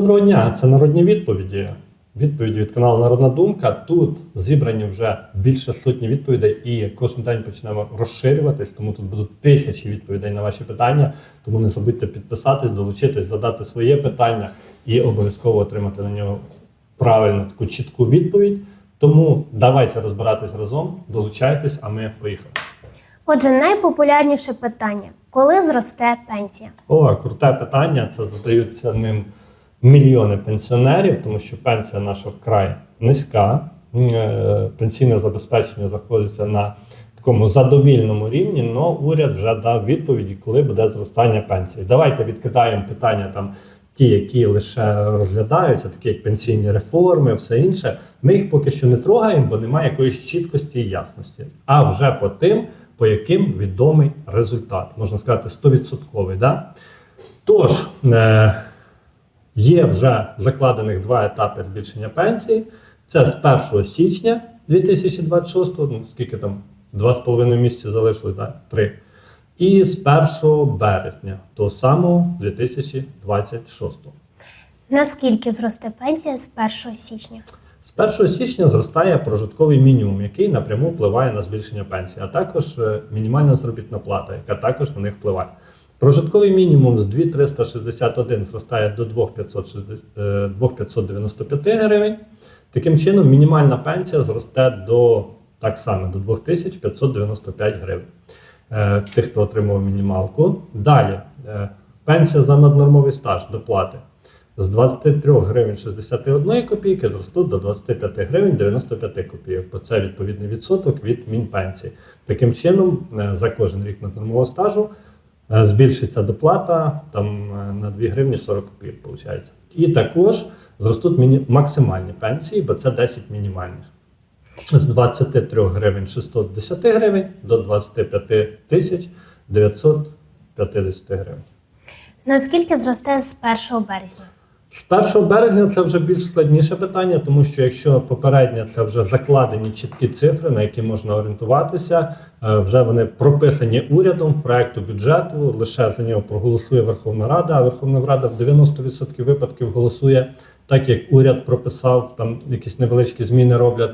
Доброго дня, це народні відповіді. Відповіді від каналу Народна Думка. Тут зібрані вже більше сотні відповідей, і кожен день почнемо розширюватись, тому тут будуть тисячі відповідей на ваші питання. Тому не забудьте підписатись, долучитись, задати своє питання і обов'язково отримати на нього правильну таку чітку відповідь. Тому давайте розбиратись разом, долучайтесь, а ми поїхали. Отже, найпопулярніше питання: коли зросте пенсія? О, круте питання. Це задаються ним мільйони пенсіонерів, тому що пенсія наша вкрай низька. Е, Пенсійне забезпечення знаходиться на такому задовільному рівні, але уряд вже дав відповіді, коли буде зростання пенсії. Давайте відкидаємо питання там. Ті, які лише розглядаються, такі як пенсійні реформи, все інше, ми їх поки що не трогаємо, бо немає якоїсь чіткості і ясності. А вже по тим, по яким відомий результат, можна сказати, 100%. Да? Тож, е, є вже закладених два етапи збільшення пенсії. Це з 1 січня 2026, ну скільки там, 2,5 місяці залишилось, да? 3. І з 1 березня того самого 2026. Наскільки зросте пенсія з 1 січня? З 1 січня зростає прожитковий мінімум, який напряму впливає на збільшення пенсії, а також е, мінімальна заробітна плата, яка також на них впливає. Прожитковий мінімум з 2361 зростає до 2560, е, 2595 гривень. Таким чином, мінімальна пенсія зросте до так само до 2595 гривень. Е, Тих, хто отримував мінімалку. Далі е, пенсія за наднормовий стаж доплати з 23 гривень 61 копійки зростуть до 25 гривень 95 копійок, бо це відповідний відсоток від мінпенсії. Таким чином, за кожен рік наднормового стажу збільшиться доплата там е, на 2 гривні 40 копійок, виходить. І також зростуть максимальні пенсії, бо це 10 мінімальних. З 23 гривень 610 гривень до 25 тисяч 950 гривень. Наскільки зросте з 1 березня? З 1 березня це вже більш складніше питання, тому що якщо попередньо це вже закладені чіткі цифри, на які можна орієнтуватися, е, вже вони прописані урядом в проекту бюджету, лише за нього проголосує Верховна Рада, а Верховна Рада в 90% випадків голосує так, як уряд прописав, там якісь невеличкі зміни роблять.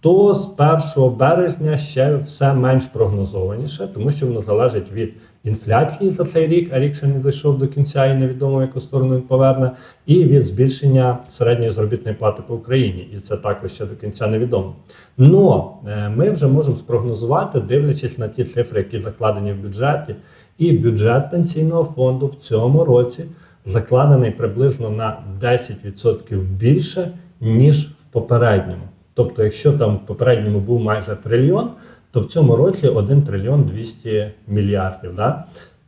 То з 1 березня ще все менш прогнозованіше, тому що воно залежить від інфляції за цей рік, а рік ще не дійшов до кінця і невідомо, яку сторону він поверне, і від збільшення середньої заробітної плати по Україні. І це також ще до кінця невідомо. Но е, ми вже можемо спрогнозувати, дивлячись на ті цифри, які закладені в бюджеті, і бюджет пенсійного фонду в цьому році закладений приблизно на 10% більше, ніж в попередньому. Тобто, якщо там в попередньому був майже трильйон, то в цьому році 1 трильйон 200 мільярдів. Да?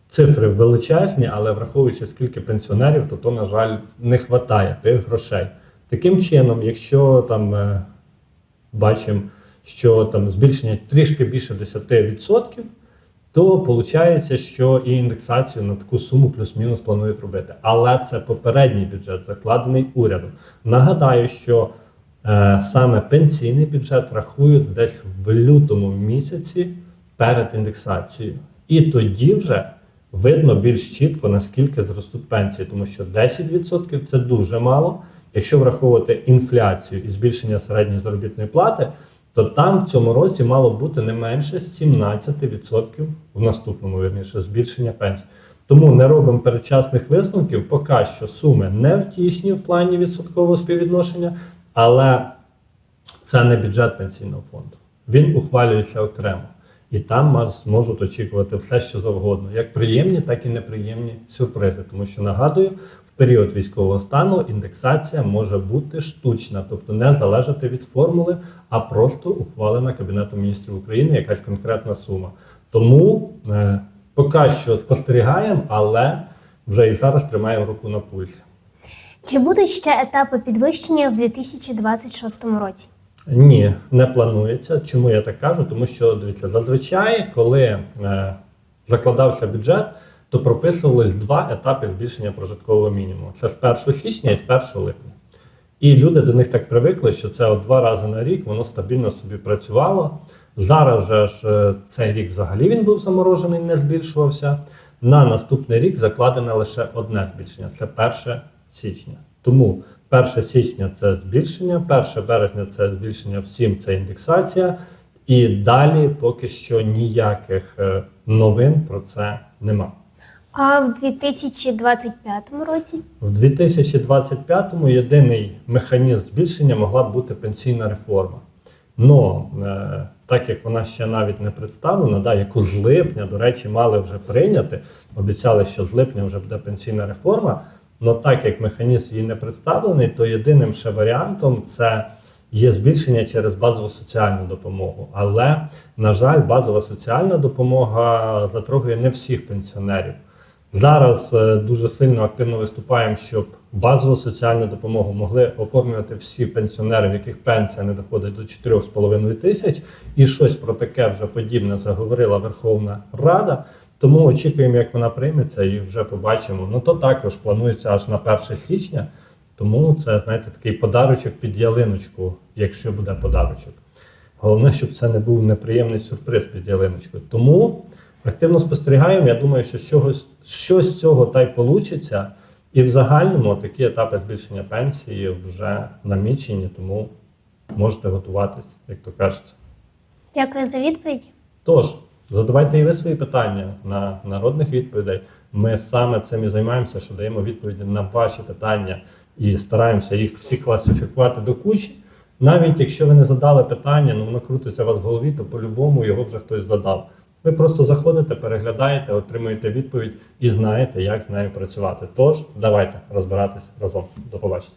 Цифри величезні, але враховуючи скільки пенсіонерів, то, то на жаль, не вистачає тих грошей. Таким чином, якщо там е, бачимо, що там збільшення трішки більше 10%, то виходить, що і індексацію на таку суму плюс-мінус планують робити. Але це попередній бюджет, закладений урядом. Нагадаю, що саме пенсійний бюджет рахують десь в лютому місяці перед індексацією. І тоді вже видно більш чітко, наскільки зростуть пенсії, тому що 10% це дуже мало. Якщо враховувати інфляцію і збільшення середньої заробітної плати, то там в цьому році мало бути не менше 17% в наступному вірніше збільшення пенсій. Тому не робимо передчасних висновків, поки що суми не втішні в плані відсоткового співвідношення, але це не бюджет пенсійного фонду. Він ухвалюється окремо. І там можуть очікувати все, що завгодно, як приємні, так і неприємні сюрпризи. Тому що нагадую, в період військового стану індексація може бути штучна, тобто не залежати від формули, а просто ухвалена Кабінетом міністрів України якась конкретна сума. Тому е, поки що спостерігаємо, але вже і зараз тримаємо руку на пульсі. Чи будуть ще етапи підвищення в 2026 році? Ні, не планується. Чому я так кажу? Тому що дивіться, зазвичай, коли е, закладався бюджет, то прописувались два етапи збільшення прожиткового мінімуму. Це з 1 січня і з 1 липня. І люди до них так привикли, що це от два рази на рік воно стабільно собі працювало. Зараз же ж е, цей рік взагалі він був заморожений, не збільшувався. На наступний рік закладене лише одне збільшення це 1 січня. Тому 1 січня це збільшення, 1 березня це збільшення всім, це індексація. І далі поки що ніяких е, новин про це нема. А в 2025 році В 2025-му єдиний механізм збільшення могла б бути пенсійна реформа. Но е, так як вона ще навіть не представлена, да, яку з липня, до речі, мали вже прийняти, обіцяли, що з липня вже буде пенсійна реформа. Но так як механізм її не представлений, то єдиним ще варіантом це є збільшення через базову соціальну допомогу. Але, на жаль, базова соціальна допомога затрогує не всіх пенсіонерів. Зараз е, дуже сильно активно виступаємо, щоб базову соціальну допомогу могли оформлювати всі пенсіонери, в яких пенсія не доходить до 4,5 тисяч, і щось про таке вже подібне заговорила Верховна Рада. Тому очікуємо, як вона прийметься, і вже побачимо. Ну то також планується аж на 1 січня. Тому це, знаєте, такий подарочок під ялиночку, якщо буде подарочок. Головне, щоб це не був неприємний сюрприз під ялиночкою. Тому активно спостерігаємо. Я думаю, що щось, щось з цього та й получиться. І в загальному такі етапи збільшення пенсії вже намічені, тому можете готуватись, як то кажеться. дякую за відповідь. Тож, задавайте і ви свої питання на народних відповідей. Ми саме цим і займаємося, що даємо відповіді на ваші питання і стараємося їх всі класифікувати до кучі. Навіть якщо ви не задали питання, ну воно крутиться у вас в голові, то по-любому його вже хтось задав. Ви просто заходите, переглядаєте, отримуєте відповідь і знаєте, як з нею працювати. Тож, давайте розбиратись разом. До побачення.